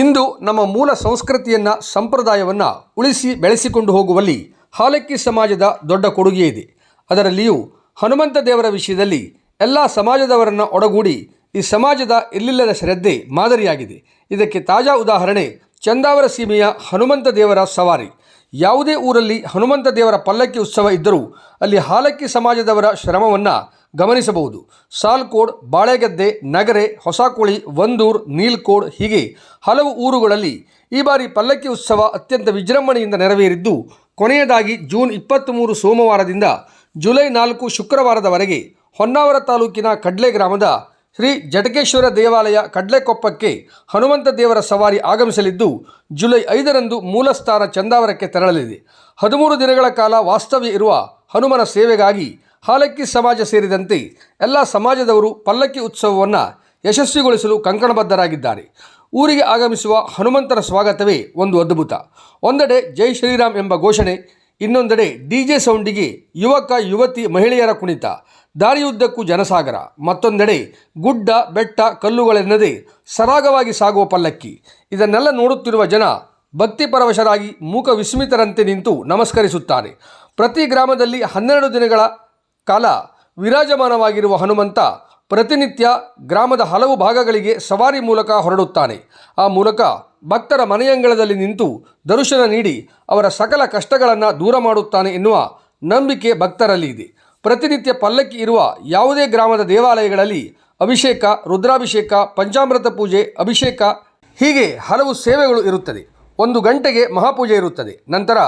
ಇಂದು ನಮ್ಮ ಮೂಲ ಸಂಸ್ಕೃತಿಯನ್ನು, ಸಂಪ್ರದಾಯವನ್ನು ಉಳಿಸಿ ಬೆಳೆಸಿಕೊಂಡು ಹೋಗುವಲ್ಲಿ ಹಾಲಕ್ಕಿ ಸಮಾಜದ ದೊಡ್ಡ ಕೊಡುಗೆ ಇದೆ. ಅದರಲ್ಲಿಯೂ ಹನುಮಂತ ದೇವರ ವಿಷಯದಲ್ಲಿ ಎಲ್ಲ ಸಮಾಜದವರನ್ನು ಒಡಗೂಡಿ ಈ ಸಮಾಜದ ಇಲ್ಲಿಲ್ಲದ ಶ್ರದ್ಧೆ ಮಾದರಿಯಾಗಿದೆ. ಇದಕ್ಕೆ ತಾಜಾ ಉದಾಹರಣೆ ಚಂದಾವರ ಸೀಮೆಯ ಹನುಮಂತ ದೇವರ ಸವಾರಿ. ಯಾವುದೇ ಊರಲ್ಲಿ ಹನುಮಂತ ದೇವರ ಪಲ್ಲಕ್ಕಿ ಉತ್ಸವ ಇದ್ದರೂ ಅಲ್ಲಿ ಹಾಲಕ್ಕಿ ಸಮಾಜದವರ ಶ್ರಮವನ್ನು ಗಮನಿಸಬಹುದು. ಸಾಲ್ಕೋಡ್, ಬಾಳೆಗದ್ದೆ, ನಗರೆ, ಹೊಸಕೋಳಿ, ವಂದೂರ್, ನೀಲ್ಕೋಡ್ ಹೀಗೆ ಹಲವು ಊರುಗಳಲ್ಲಿ ಈ ಬಾರಿ ಪಲ್ಲಕ್ಕಿ ಉತ್ಸವ ಅತ್ಯಂತ ವಿಜೃಂಭಣೆಯಿಂದ ನೆರವೇರಿದ್ದು, ಕೊನೆಯದಾಗಿ ಜೂನ್ ಇಪ್ಪತ್ತ್ಮೂರು ಸೋಮವಾರದಿಂದ ಜುಲೈ ನಾಲ್ಕು ಶುಕ್ರವಾರದವರೆಗೆ ಹೊನ್ನಾವರ ತಾಲೂಕಿನ ಕಡ್ಲೆ ಗ್ರಾಮದ ಶ್ರೀ ಜಟಕೇಶ್ವರ ದೇವಾಲಯ ಕಡ್ಲೆಕೊಪ್ಪಕ್ಕೆ ಹನುಮಂತ ದೇವರ ಸವಾರಿ ಆಗಮಿಸಲಿದ್ದು, ಜುಲೈ ಐದರಂದು ಮೂಲಸ್ಥಾನ ಚಂದಾವರಕ್ಕೆ ತೆರಳಲಿದೆ. ಹದಿಮೂರು ದಿನಗಳ ಕಾಲ ವಾಸ್ತವ್ಯ ಇರುವ ಹನುಮನ ಸೇವೆಗಾಗಿ ಹಾಲಕ್ಕಿ ಸಮಾಜ ಸೇರಿದಂತೆ ಎಲ್ಲ ಸಮಾಜದವರು ಪಲ್ಲಕ್ಕಿ ಉತ್ಸವವನ್ನು ಯಶಸ್ವಿಗೊಳಿಸಲು ಕಂಕಣಬದ್ಧರಾಗಿದ್ದಾರೆ. ಊರಿಗೆ ಆಗಮಿಸುವ ಹನುಮಂತರ ಸ್ವಾಗತವೇ ಒಂದು ಅದ್ಭುತ. ಒಂದೆಡೆ ಜೈ ಶ್ರೀರಾಮ್ ಎಂಬ ಘೋಷಣೆ, ಇನ್ನೊಂದೆಡೆ ಡಿಜೆ ಸೌಂಡಿಗೆ ಯುವಕ, ಯುವತಿ, ಮಹಿಳೆಯರ ಕುಣಿತ, ದಾರಿಯುದ್ದಕ್ಕೂ ಜನಸಾಗರ, ಮತ್ತೊಂದೆಡೆ ಗುಡ್ಡ, ಬೆಟ್ಟ, ಕಲ್ಲುಗಳೆನ್ನದೆ ಸರಾಗವಾಗಿ ಸಾಗುವ ಪಲ್ಲಕ್ಕಿ. ಇದನ್ನೆಲ್ಲ ನೋಡುತ್ತಿರುವ ಜನ ಭಕ್ತಿಪರವಶರಾಗಿ ಮೂಕ ವಿಸ್ಮಿತರಂತೆ ನಿಂತು ನಮಸ್ಕರಿಸುತ್ತಾರೆ. ಪ್ರತಿ ಗ್ರಾಮದಲ್ಲಿ ಹನ್ನೆರಡು ದಿನಗಳ ಕಾಲ ವಿರಾಜಮಾನವಾಗಿರುವ ಹನುಮಂತ ಪ್ರತಿನಿತ್ಯ ಗ್ರಾಮದ ಹಲವು ಭಾಗಗಳಿಗೆ ಸವಾರಿ ಮೂಲಕ ಹೊರಡುತ್ತಾನೆ. ಆ ಮೂಲಕ ಭಕ್ತರ ಮನೆಯಂಗಳದಲ್ಲಿ ನಿಂತು ದರ್ಶನ ನೀಡಿ ಅವರ ಸಕಲ ಕಷ್ಟಗಳನ್ನು ದೂರ ಮಾಡುತ್ತಾನೆ ಎನ್ನುವ ನಂಬಿಕೆ ಭಕ್ತರಲ್ಲಿ ಇದೆ. ಪ್ರತಿನಿತ್ಯ ಪಲ್ಲಕ್ಕಿ ಇರುವ ಯಾವುದೇ ಗ್ರಾಮದ ದೇವಾಲಯಗಳಲ್ಲಿ ಅಭಿಷೇಕ, ರುದ್ರಾಭಿಷೇಕ, ಪಂಚಾಮೃತ ಪೂಜೆ, ಅಭಿಷೇಕ ಹೀಗೆ ಹಲವು ಸೇವೆಗಳು ಇರುತ್ತದೆ. ಒಂದು ಗಂಟೆಗೆ ಮಹಾಪೂಜೆ ಇರುತ್ತದೆ. ನಂತರ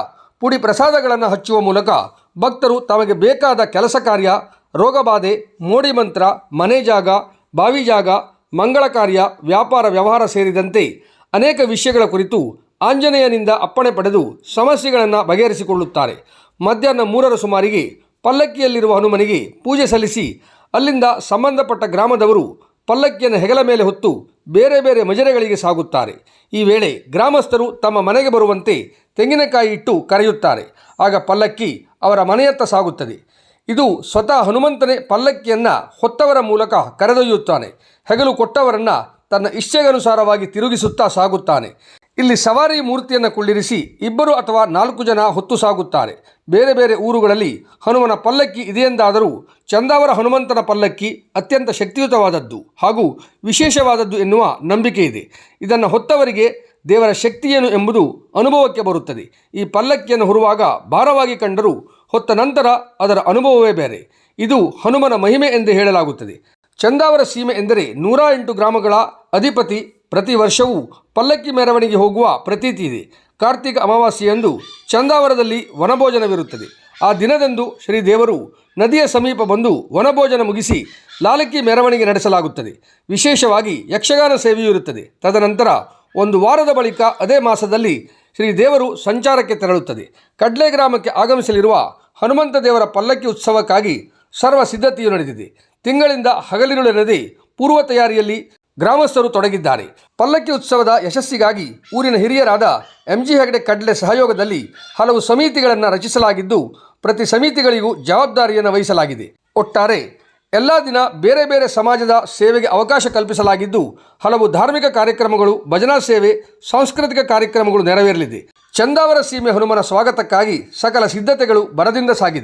ಪುಡಿ ಪ್ರಸಾದಗಳನ್ನು ಹಚ್ಚುವ ಮೂಲಕ ಭಕ್ತರು ತಮಗೆ ಬೇಕಾದ ಕೆಲಸ ಕಾರ್ಯ ರೋಗಬಾಧೆ ಮೋಡಿ ಮಂತ್ರ, ಮನೆ ಜಾಗ, ಬಾವಿ ಜಾಗ, ಮಂಗಳ ಕಾರ್ಯ, ವ್ಯಾಪಾರ ವ್ಯವಹಾರ ಸೇರಿದಂತೆ ಅನೇಕ ವಿಷಯಗಳ ಕುರಿತು ಆಂಜನೇಯನಿಂದ ಅಪ್ಪಣೆ ಪಡೆದು ಸಮಸ್ಯೆಗಳನ್ನು ಬಗೆಹರಿಸಿಕೊಳ್ಳುತ್ತಾರೆ. ಮಧ್ಯಾಹ್ನ ಮೂರರ ಸುಮಾರಿಗೆ ಪಲ್ಲಕ್ಕಿಯಲ್ಲಿರುವ ಹನುಮನಿಗೆ ಪೂಜೆ ಸಲ್ಲಿಸಿ ಅಲ್ಲಿಂದ ಸಂಬಂಧಪಟ್ಟ ಗ್ರಾಮದವರು ಪಲ್ಲಕ್ಕಿಯನ್ನು ಹೆಗಲ ಮೇಲೆ ಹೊತ್ತು ಬೇರೆ ಬೇರೆ ಮಜರೆಗಳಿಗೆ ಸಾಗುತ್ತಾರೆ. ಈ ವೇಳೆ ಗ್ರಾಮಸ್ಥರು ತಮ್ಮ ಮನೆಗೆ ಬರುವಂತೆ ತೆಂಗಿನಕಾಯಿ ಇಟ್ಟು ಕರೆಯುತ್ತಾರೆ. ಆಗ ಪಲ್ಲಕ್ಕಿ ಅವರ ಮನೆಯತ್ತ ಸಾಗುತ್ತದೆ. ಇದು ಸ್ವತಃ ಹನುಮಂತನೇ ಪಲ್ಲಕ್ಕಿಯನ್ನು ಹೊತ್ತವರ ಮೂಲಕ ಕರೆದೊಯ್ಯುತ್ತಾನೆ. ಹೆಗಲು ಕೊಟ್ಟವರನ್ನು ತನ್ನ ಇಚ್ಛೆಗನುಸಾರವಾಗಿ ತಿರುಗಿಸುತ್ತಾ ಸಾಗುತ್ತಾನೆ. ಇಲ್ಲಿ ಸವಾರಿ ಮೂರ್ತಿಯನ್ನು ಕುಳ್ಳಿರಿಸಿ ಇಬ್ಬರು ಅಥವಾ ನಾಲ್ಕು ಜನ ಹೊತ್ತು ಸಾಗುತ್ತಾರೆ. ಬೇರೆ ಬೇರೆ ಊರುಗಳಲ್ಲಿ ಹನುಮನ ಪಲ್ಲಕ್ಕಿ ಇದೆಯೆಂದಾದರೂ ಚಂದಾವರ ಹನುಮಂತನ ಪಲ್ಲಕ್ಕಿ ಅತ್ಯಂತ ಶಕ್ತಿಯುತವಾದದ್ದು ಹಾಗೂ ವಿಶೇಷವಾದದ್ದು ಎನ್ನುವ ನಂಬಿಕೆ ಇದೆ. ಇದನ್ನು ಹೊತ್ತವರಿಗೆ ದೇವರ ಶಕ್ತಿಯೇನು ಎಂಬುದು ಅನುಭವಕ್ಕೆ ಬರುತ್ತದೆ. ಈ ಪಲ್ಲಕ್ಕಿಯನ್ನು ಹೊರುವಾಗ ಭಾರವಾಗಿ ಕಂಡರೂ ಹೊತ್ತ ನಂತರ ಅದರ ಅನುಭವವೇ ಬೇರೆ. ಇದು ಹನುಮನ ಮಹಿಮೆ ಎಂದು ಹೇಳಲಾಗುತ್ತದೆ. ಚಂದಾವರ ಸೀಮೆ ಎಂದರೆ ನೂರ ಎಂಟು ಗ್ರಾಮಗಳ ಅಧಿಪತಿ ಪ್ರತಿ ವರ್ಷವೂ ಪಲ್ಲಕ್ಕಿ ಮೆರವಣಿಗೆ ಹೋಗುವ ಪ್ರತೀತಿ ಇದೆ. ಕಾರ್ತಿಕ ಅಮಾವಾಸ್ಯೆಯಂದು ಚಂದಾವರದಲ್ಲಿ ವನಭೋಜನವಿರುತ್ತದೆ. ಆ ದಿನದಂದು ಶ್ರೀದೇವರು ನದಿಯ ಸಮೀಪ ಬಂದು ವನಭೋಜನ ಮುಗಿಸಿ ಲಾಲಕ್ಕಿ ಮೆರವಣಿಗೆ ನಡೆಸಲಾಗುತ್ತದೆ. ವಿಶೇಷವಾಗಿ ಯಕ್ಷಗಾನ ಸೇವೆಯೂ ಇರುತ್ತದೆ. ತದನಂತರ ಒಂದು ವಾರದ ಬಳಿಕ ಅದೇ ಮಾಸದಲ್ಲಿ ಶ್ರೀದೇವರು ಸಂಚಾರಕ್ಕೆ ತೆರಳುತ್ತದೆ. ಕಡ್ಲೆ ಗ್ರಾಮಕ್ಕೆ ಆಗಮಿಸಲಿರುವ ಹನುಮಂತ ದೇವರ ಪಲ್ಲಕ್ಕಿ ಉತ್ಸವಕ್ಕಾಗಿ ಸರ್ವ ಸಿದ್ಧತೆಯು ನಡೆದಿದೆ. ತಿಂಗಳಿಂದ ನದಿ ಪೂರ್ವ ತಯಾರಿಯಲ್ಲಿ ಗ್ರಾಮಸ್ಥರು ತೊಡಗಿದ್ದಾರೆ. ಪಲ್ಲಕ್ಕಿ ಉತ್ಸವದ ಯಶಸ್ಸಿಗಾಗಿ ಊರಿನ ಹಿರಿಯರಾದ ಎಂಜಿ ಹೆಗಡೆ ಕಡ್ಲೆ ಸಹಯೋಗದಲ್ಲಿ ಹಲವು ಸಮಿತಿಗಳನ್ನು ರಚಿಸಲಾಗಿದ್ದು, ಪ್ರತಿ ಸಮಿತಿಗಳಿಗೂ ಜವಾಬ್ದಾರಿಯನ್ನು ವಹಿಸಲಾಗಿದೆ. ಒಟ್ಟಾರೆ, ಎಲ್ಲ ದಿನ ಬೇರೆ ಬೇರೆ ಸಮಾಜದ ಸೇವೆಗೆ ಅವಕಾಶ ಕಲ್ಪಿಸಲಾಗಿದ್ದು, ಹಲವು ಧಾರ್ಮಿಕ ಕಾರ್ಯಕ್ರಮಗಳು, ಭಜನಾ ಸೇವೆ, ಸಾಂಸ್ಕೃತಿಕ ಕಾರ್ಯಕ್ರಮಗಳು ನೆರವೇರಲಿದೆ. ಚಂದಾವರ ಸೀಮೆ ಹನುಮನ ಸ್ವಾಗತಕ್ಕಾಗಿ ಸಕಲ ಸಿದ್ಧತೆಗಳು ಬರದಿಂದ ಸಾಗಿದೆ.